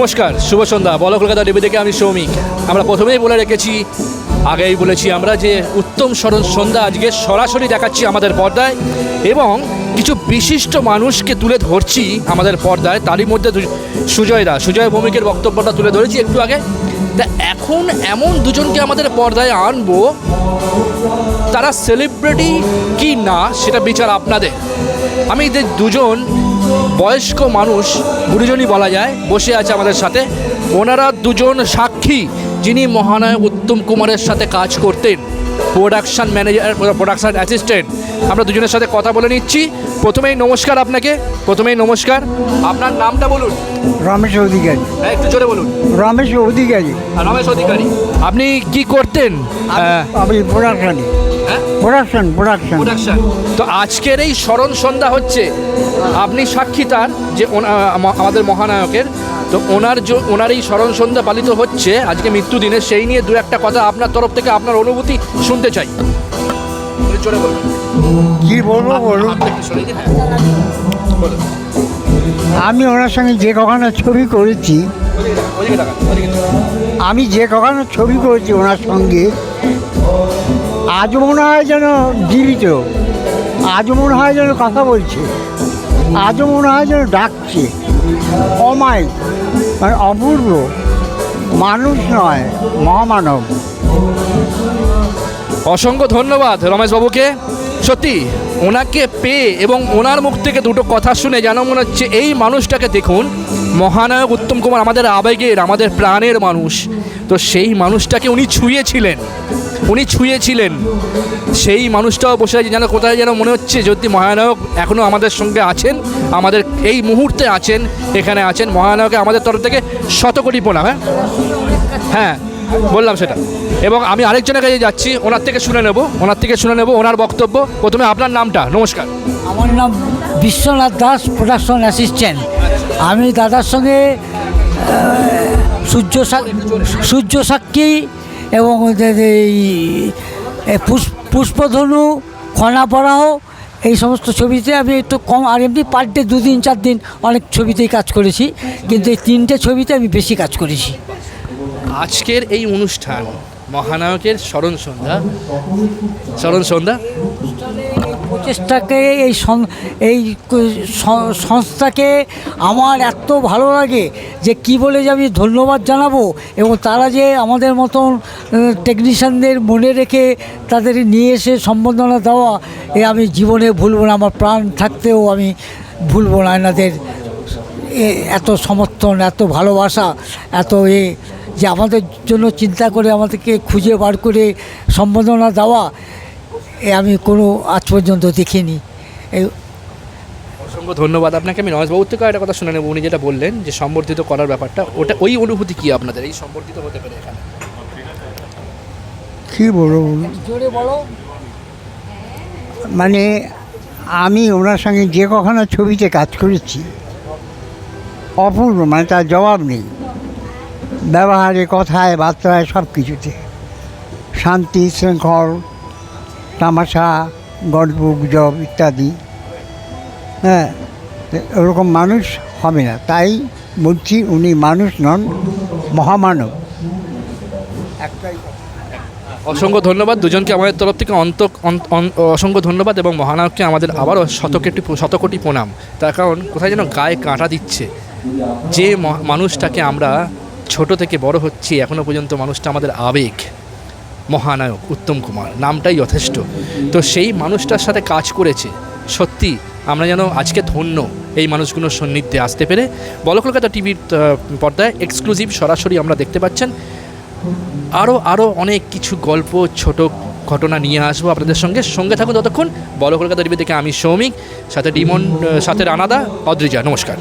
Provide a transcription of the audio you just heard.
নমস্কার, শুভ সন্ধ্যা। বল কলকাতা টিভি থেকে আমি সৌমিক। আমরা প্রথমেই বলে রেখেছি, আগেই বলেছি আমরা যে উত্তম স্মরণ সন্ধ্যা আজকে সরাসরি দেখাচ্ছি আমাদের পর্দায় এবং কিছু বিশিষ্ট মানুষকে তুলে ধরছি আমাদের পর্দায়। তারই মধ্যে সুজয় দা সুজয় ভৌমিকের বক্তব্যটা তুলে ধরেছি একটু আগে। তা এখন এমন দুজনকে আমাদের পর্দায় আনব, তারা সেলিব্রিটি কি না সেটা বিচার আপনাদের। আমি এদের দুজন বয়স্ক মানুষ গুরুজনই বলা যায় বসে আছে আমাদের সাথে। ওনারা দুজন সাক্ষী যিনি মহানায়ক উত্তম কুমারের সাথে কাজ করতেন প্রোডাকশন ম্যানেজার প্রোডাকশান অ্যাসিস্ট্যান্ট আমরা দুজনের সাথে কথা বলে নিচ্ছি। প্রথমেই নমস্কার আপনাকে প্রথমেই নমস্কার। আপনার নামটা বলুন। রমেশ অধিকারী। হ্যাঁ একটু জোরে বলুন। রমেশ অধিকারী। রমেশ অধিকারী। আপনি কি করতেন? আমি প্রোডাকশানে প্রোডাকশন প্রোডাকশন প্রোডাকশন তো আজকের এই স্মরণ সন্ধ্যা হচ্ছে আপনি সাক্ষী তার যে আমাদের মহানায়কের তো ওনার ওনার এই স্মরণ সন্ধ্যা পালিত হচ্ছে আজকে মৃত্যুদিনে সেই নিয়ে দু একটা কথা আপনার তরফ থেকে আপনার অনুভূতি শুনতে চাই। কি বলব বলুন হ্যাঁ। বলুন। আমি ওনার সঙ্গে যে কখনো ছবি করেছি। আমি যে কখনো ছবি করেছি ওনার সঙ্গে আজ মনে হয় যেন জীবিত আজ মনে হয় যেন কথা বলছে। আজও মনে হয় যেন ডাকছে। অমায় মানে অপূর্ব। মানুষ নয়, মহামানব। অসংখ্য ধন্যবাদ রমেশবাবুকে। সত্যি, ওনাকে পেয়ে এবং ওনার মুখ থেকে দুটো কথা শুনে যেন মনে হচ্ছে এই মানুষটাকে দেখুন, মহানায়ক উত্তম কুমার আমাদের আবেগের, আমাদের প্রাণের মানুষ। তো সেই মানুষটাকে উনি ছুঁয়েছিলেন। উনি ছুঁয়েছিলেন। সেই মানুষটাও বসে আছে, যেন কোথায় যেন মনে হচ্ছে যদি মহানায়ক এখনও আমাদের সঙ্গে আছেন, আমাদের এই মুহূর্তে আছেন, এখানে আছেন, মহানায়কে আমাদের তরফ থেকে শত কোটি প্রণাম হ্যাঁ? হ্যাঁ বললাম সেটা। এবং আমি আরেকজনের কাছে যাচ্ছি, ওনার থেকে শুনে নেব, ওনার থেকে শুনে নেব ওনার বক্তব্য। প্রথমে আপনার নামটা, নমস্কার। আমার নাম বিশ্বনাথ দাস, প্রোডাকশন অ্যাসিস্ট্যান্ট। আমি দাদার সঙ্গে সূর্য সূর্য সাক্ষী এবং ওদের এই পুষ্পধনু খনাপড়াও এই সমস্ত ছবিতে আমি একটু কম আর এমনি পার ডে দুদিন চার দিন অনেক ছবিতেই কাজ করেছি। কিন্তু এই তিনটে ছবিতে আমি বেশি কাজ করেছি। আজকের এই অনুষ্ঠান মহানায়কের স্মরণ সন্ধ্যা। স্মরণ সন্ধ্যা? প্রচেষ্টাকে এই সং- এই সংস্থাকে আমার এত ভালো লাগে যে কি বলে যে আমি ধন্যবাদ জানাব এবং তারা যে আমাদের মতন টেকনিশিয়ানদের মনে রেখে তাদের নিয়ে এসে সম্বোধনা দেওয়া, এ আমি জীবনে ভুলবো না, আমার প্রাণ থাকতেও আমি ভুলবো না এনাদের। এত সমর্থন, এত ভালোবাসা, এত এ যে আমাদের জন্য চিন্তা করে আমাদেরকে খুঁজে বার করে সম্বোধনা দেওয়া, এ আমি কোনো আজ পর্যন্ত দেখিনি। অসংখ্য ধন্যবাদ আপনাকে, আমি নয়েশবাবুর থেকে একটা কথা শুনে নেব, উনি যেটা বললেন যে সম্বর্ধিত করার ব্যাপারটা, ওটা ওই অনুভূতি কি আপনাদের, এই সম্বর্ধিত হতে পারে এখানে? কি বলব মানে আমি ওনার সঙ্গে যে কখনো ছবিতে কাজ করেছি অপূর্ব মানে তার জবাব নেই। ব্যবহারে কথায় বার্তায় সব কিছুতে শান্তি শৃঙ্খল তামাশা গল্প গুজব ইত্যাদি। হ্যাঁ ওরকম মানুষ হবে না। তাই বলছি উনি মানুষ নন মহামানব। একটাই অসংখ্য ধন্যবাদ। দুজনকে আমাদের তরফ থেকে অন্ত অন- অন- অসংখ্য ধন্যবাদ এবং মহানায়ককে আমাদের আবারও শতকোটি শতকোটি প্রণাম। তার কারণ, কোথায় যেন গায়ে কাঁটা দিচ্ছে। যে মানুষটাকে আমরা ছোট থেকে বড় হচ্ছি এখনও পর্যন্ত মানুষটা আমাদের আবেগ। মহানায়ক উত্তম কুমার, নামটাই যথেষ্ট। তো সেই মানুষটার সাথে কাজ করেছে। সত্যি, আমরা যেন আজকে ধন্য এই মানুষগুলোর সান্নিধ্যে আসতে পেরে। বল কলকাতা টিভির পর্দায় এক্সক্লুসিভ সরাসরি আমরা দেখতে পাচ্ছেন। আরও আরও অনেক কিছু গল্প, ছোট ঘটনা নিয়ে আসব আপনাদের সঙ্গে। সঙ্গে থাকুন ততক্ষণ। বল কলকাতা টিভি থেকে আমি সৌমিক, সাথে ডিমন, সাথে রানাদা, অদ্রিজা। নমস্কার।